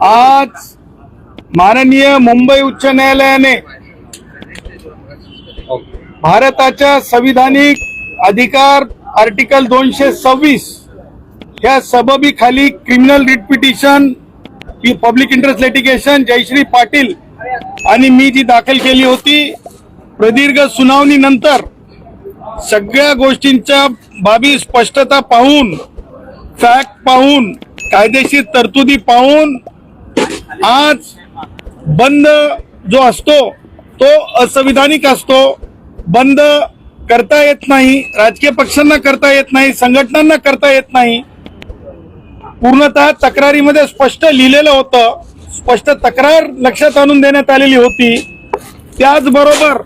आज माननीय मुंबई उच्च न्यायालयाने भारताच्या संविधानिक अधिकार आर्टिकल दोनशे सव्वीस ह्या सबबीखाली criminal writ petition public interest litigation Jayashree Patil आणि मी जी दाखल केली होती प्रदीर्घ सुनावणीनंतर सगळ्या गोष्टींच्या बाबी स्पष्टता पाहून फॅक्ट पाहून कायदेशीर तरतुदी पाहून आज बंद जो असतो तो असंविधानिक असतो. बंद करता येत नाही राजकीय पक्षांना करता येत नाही संघटनांना करता येत नाही. पूर्णतः तक्रारीमध्ये स्पष्ट लिहिलेलं होतं स्पष्ट तक्रार लक्षात आणून देण्यात आलेली होती. त्याचबरोबर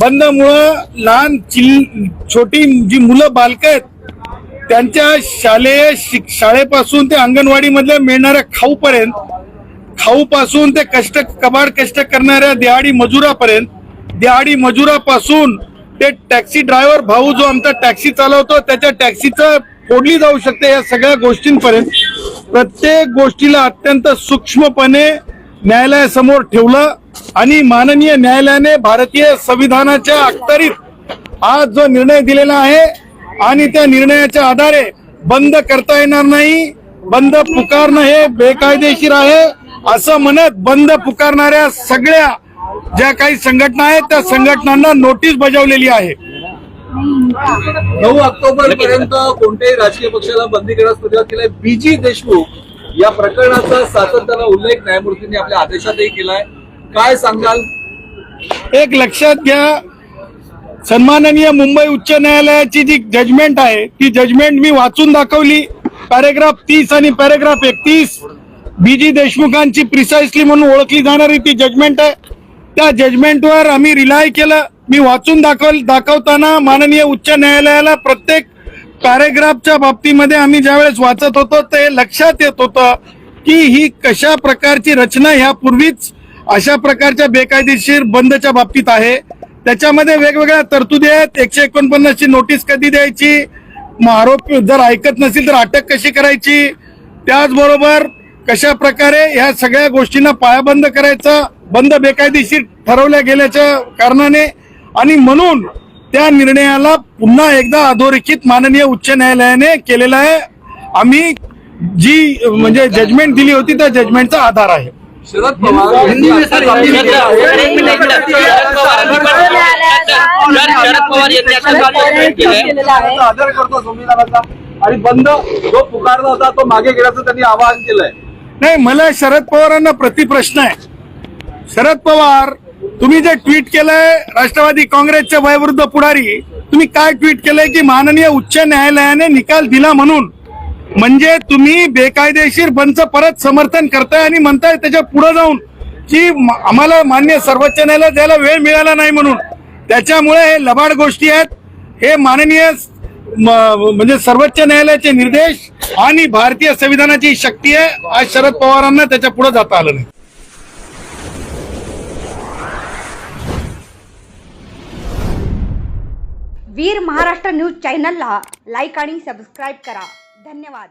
बंदमुळं लहान चिल छोटी जी मुलं बालक आहेत त्यांच्या शालेय शाळेपासून ते अंगणवाडीमधल्या मिळणाऱ्या खाऊपर्यंत खाऊपासून ते कष्ट कबाड कष्ट करणाऱ्या दिहाडी मजुरापर्यंत दिहाडी मजुरापासून ते टॅक्सी ड्रायव्हर भाऊ जो आमचा टॅक्सी चालवतो त्याच्या टॅक्सीचं फोडली जाऊ शकते या सगळ्या गोष्टींपर्यंत. प्रत्येक गोष्टीला अत्यंत सूक्ष्मपणे न्यायालयासमोर ठेवलं आणि माननीय न्यायालयाने भारतीय संविधानाच्या अखत्यारीत आज जो निर्णय दिलेला आहे आणि त्या निर्णयाच्या आधारे बंद करता येणार नाही बंद पुकारणं हे बेकायदेशीर आहे. असं म्हणत बंद पुकारणाऱ्या सगळ्या ज्या काही संघटना आहेत त्या संघटनांना नोटीस बजावलेली आहे. नऊ ऑक्टोबर पर्यंत कोणत्याही राजकीय पक्षाला बंदी करण्यास सुरुवात केली बीजी देशमुख या प्रकरणाचा सातत्यानं उल्लेख न्यायमूर्तींनी आपल्या आदेशातही केलाय काय सांगाल? एक लक्षात घ्या सन्माननीय मुंबई उच्च न्यायालयाची जी जजमेंट आहे ती जजमेंट मी वाचून दाखवली. पॅरेग्राफ तीस आणि पॅरेग्राफ एकतीस. बीजी देशमुखांची प्रिसाइसली म्हणून ओळखली जाणारी ती जजमेंट आहे. त्या जजमेंटवर आम्ही रिलाय केलं. मी वाचून दाखव दाखवताना माननीय उच्च न्यायालयाला प्रत्येक पॅरेग्राफच्या बाबतीमध्ये आम्ही ज्यावेळेस वाचत होतो ते लक्षात येत होतं की ही कशा प्रकारची रचना ह्यापूर्वीच अशा प्रकारच्या बेकायदेशीर बंदच्या बाबतीत आहे. त्याच्यामध्ये वेगवेगळ्या तरतुदी आहेत. एकशे एकोणपन्नासची नोटीस कधी द्यायची? मग आरोप जर ऐकत नसेल तर अटक कशी करायची? त्याचबरोबर कशा प्रकारे ह्या सगळ्या गोष्टींना पायाबंद करायचा बंद बेकायदेशीर ठरवल्या गेल्याच्या कारणाने आणि म्हणून त्या निर्णयाला पुन्हा एकदा अधोरेखित माननीय उच्च न्यायालयाने केलेला आहे आम्ही जी म्हणजे जजमेंट दिली होती त्या जजमेंटचा आधार आहे शरद पवार आदर करतो संविधानाचा आणि बंद जो पुकारला होता तो मागे घेण्याचं त्यांनी आवाहन केलंय नाही मला शरद पवारांना प्रतिप्रश्न आहे. शरद पवार तुम्ही जे ट्विट केलंय राष्ट्रवादी काँग्रेसच्या वयवृद्ध पुढारी तुम्ही काय ट्विट केलंय की माननीय उच्च न्यायालयाने निकाल दिला म्हणून? म्हणजे तुम्ही बेकायदेशीर बंदचं परत समर्थन करताय आणि म्हणताय त्याच्या पुढे जाऊन की आम्हाला मान्य सर्वोच्च न्यायालयात द्यायला वेळ मिळाला नाही म्हणून. त्याच्यामुळे हे लबाड गोष्टी आहेत. हे माननीय म्हणजे सर्वोच्च न्यायालयाचे निर्देश आणि भारतीय संविधानाची शक्ती आहे आज शरद पवारांना त्याच्या पुढे जाता आलं नाही. वीर महाराष्ट्र न्यूज चॅनलला लाईक आणि सबस्क्राईब करा. धन्यवाद.